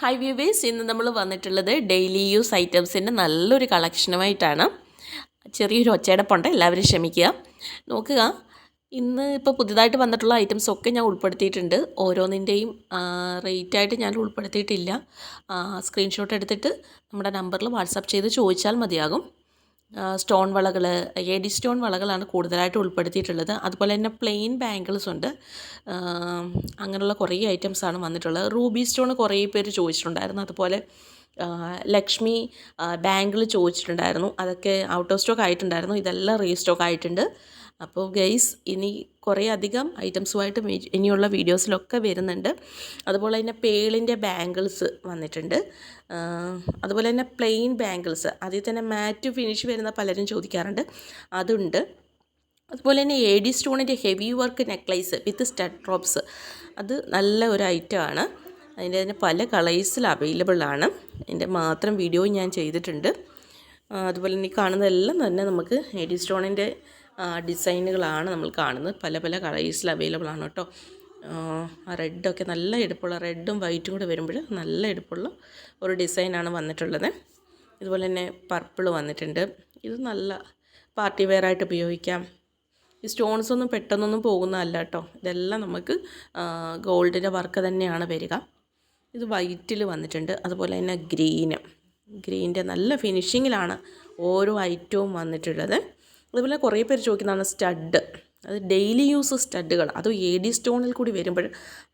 Hi viewers ഇന്ന് നമ്മൾ വന്നിട്ടുള്ളത് ഡെയിലി യൂസ് ഐറ്റംസിന്റെ നല്ലൊരു കളക്ഷനുമായിട്ടാണ് ചെറിയൊരു ഒച്ചയടപ്പുണ്ട് എല്ലാവരും ക്ഷമിക്കുക. നോക്കുക ഇന്ന് ഇപ്പോൾ പുതിയതായിട്ട് വന്നിട്ടുള്ള ഐറ്റംസ് ഒക്കെ ഞാൻ ഉൾപ്പെടുത്തിയിട്ടുണ്ട്. ഓരോന്നിന്റെയും റേറ്റായിട്ട് ഞാൻ ഉൾപ്പെടുത്തിയിട്ടില്ല. സ്ക്രീൻഷോട്ട് എടുത്തിട്ട് നമ്മുടെ നമ്പറിൽ വാട്സാപ്പ് ചെയ്ത് ചോദിച്ചാൽ മതിയാകും. സ്റ്റോൺ വളകൾ എഡി സ്റ്റോൺ വളകളാണ് കൂടുതലായിട്ട് ഉൾപ്പെടുത്തിയിട്ടുള്ളത്. അതുപോലെ തന്നെ പ്ലെയിൻ ബാങ്കിൾസ് ഉണ്ട്. അങ്ങനെയുള്ള കുറേ ഐറ്റംസാണ് വന്നിട്ടുള്ളത്. റൂബി സ്റ്റോൺ കുറേ പേര് ചോദിച്ചിട്ടുണ്ടായിരുന്നു. അതുപോലെ ലക്ഷ്മി ബാങ്കിൾ ചോദിച്ചിട്ടുണ്ടായിരുന്നു. അതൊക്കെ ഔട്ട് ഓഫ് സ്റ്റോക്ക് ആയിട്ടുണ്ടായിരുന്നു. ഇതെല്ലാം റീസ്റ്റോക്ക് ആയിട്ടുണ്ട്. അപ്പോൾ ഗെയ്സ് ഇനി കുറേ അധികം ഐറ്റംസുമായിട്ട് ഇനിയുള്ള വീഡിയോസിലൊക്കെ വരുന്നുണ്ട്. അതുപോലെ തന്നെ പേളിന്റെ ബാംഗിൾസ് വന്നിട്ടുണ്ട്. അതുപോലെ തന്നെ പ്ലെയിൻ ബാംഗിൾസ്. അതിൽ തന്നെ മാറ്റ് ഫിനിഷ് വരുന്ന പലരും ചോദിക്കാറുണ്ട്. അതുണ്ട്. അതുപോലെ തന്നെ A D സ്റ്റോണിന്റെ heavy work necklace with stud drops. അത് നല്ല ഒരു ഐറ്റമാണ്. അതിന്റെ തന്നെ പല കളേഴ്സിൽ അവൈലബിൾ ആണ്. അതിന്റെ മാത്രം വീഡിയോ ഞാൻ ചെയ്തിട്ടുണ്ട്. അതുപോലെ തന്നെ കാണുന്നതെല്ലാം തന്നെ നമുക്ക് എ ഡി സ്റ്റോണിന്റെ ഡിസൈനുകളാണ് നമ്മൾ കാണുന്നത്. പല പല കളേഴ്സിൽ അവൈലബിൾ ആണ് കേട്ടോ. റെഡൊക്കെ നല്ല എടുപ്പുള്ള റെഡും വൈറ്റും കൂടെ വരുമ്പോൾ നല്ല എടുപ്പുള്ള ഒരു ഡിസൈനാണ് വന്നിട്ടുള്ളത്. ഇതുപോലെ തന്നെ പർപ്പിൾ വന്നിട്ടുണ്ട്. ഇത് നല്ല പാർട്ടി വെയർ ആയിട്ട് ഉപയോഗിക്കാം. ഈ സ്റ്റോൺസ് ഒന്നും പെട്ടെന്നൊന്നും പോകുന്നതല്ല കേട്ടോ. ഇതെല്ലാം നമുക്ക് ഗോൾഡിന്റെ വർക്ക് തന്നെയാണ് വരിക. ഇത് വൈറ്റിൽ വന്നിട്ടുണ്ട്. അതുപോലെ തന്നെ ഗ്രീന് ഗ്രീന്റെ നല്ല ഫിനിഷിങ്ങിലാണ് ഓരോ ഐറ്റവും വന്നിട്ടുള്ളത്. അതുപോലെ കുറേ പേര് ചോദിക്കുന്നതാണ് സ്റ്റഡ് അത് ഡെയിലി യൂസ് സ്റ്റഡുകൾ അത് എ ഡി സ്റ്റോണിൽ കൂടി വരുമ്പോൾ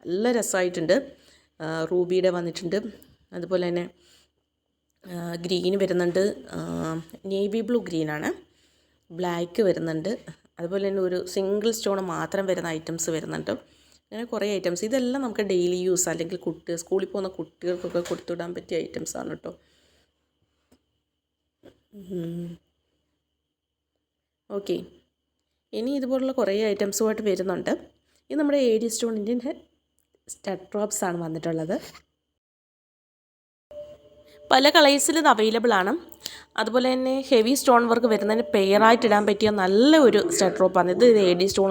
നല്ല രസമായിട്ടുണ്ട്. റൂബിയുടെ വന്നിട്ടുണ്ട്. അതുപോലെ തന്നെ ഗ്രീൻ വരുന്നുണ്ട്. നേവി ബ്ലൂ ഗ്രീനാണ് ബ്ലാക്ക് വരുന്നുണ്ട്. അതുപോലെ തന്നെ ഒരു സിംഗിൾ സ്റ്റോൺ മാത്രം വരുന്ന ഐറ്റംസ് വരുന്നുണ്ട്. അങ്ങനെ കുറേ ഐറ്റംസ് ഇതെല്ലാം നമുക്ക് ഡെയിലി യൂസ് അല്ലെങ്കിൽ കുട്ടി സ്കൂളിൽ പോകുന്ന കുട്ടികൾക്കൊക്കെ കൊടുത്തുവിടാൻ പറ്റിയ ഐറ്റംസ് ആണ് കേട്ടോ. ഓക്കെ. ഇനി ഇതുപോലുള്ള കുറേ ഐറ്റംസുമായിട്ട് വരുന്നുണ്ട്. ഇത് നമ്മുടെ എ ഡി സ്റ്റോണിന്റെ സ്റ്റഡ് ഡ്രോപ്സ് ആണ് വന്നിട്ടുള്ളത്. പല കളേഴ്സിൽ ഇത് അവൈലബിൾ ആണ്. അതുപോലെ തന്നെ ഹെവി സ്റ്റോൺ വർക്ക് വരുന്നതിന് പെയറായിട്ട് ഇടാൻ പറ്റിയ നല്ല ഒരു സ്റ്റഡ് ഡ്രോപ്പാണ് ഇത് എ ഡി സ്റ്റോൺ